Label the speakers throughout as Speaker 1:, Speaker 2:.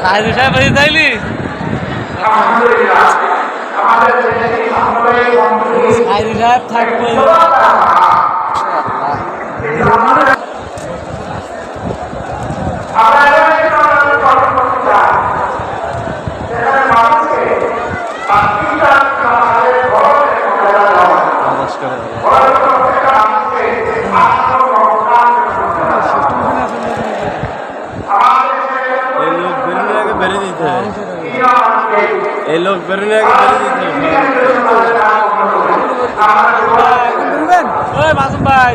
Speaker 1: সাহেব সাহেব বাড়ি যাইলি সাহেব সাহেব থাকবে
Speaker 2: লোক বেরোনোর আগে বেরিয়ে দিতে এই লোক বেরোনোর আগে বেরিয়ে
Speaker 1: মাসুম ভাই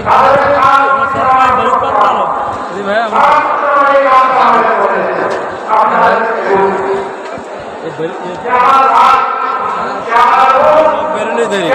Speaker 2: জি ভাই দেরি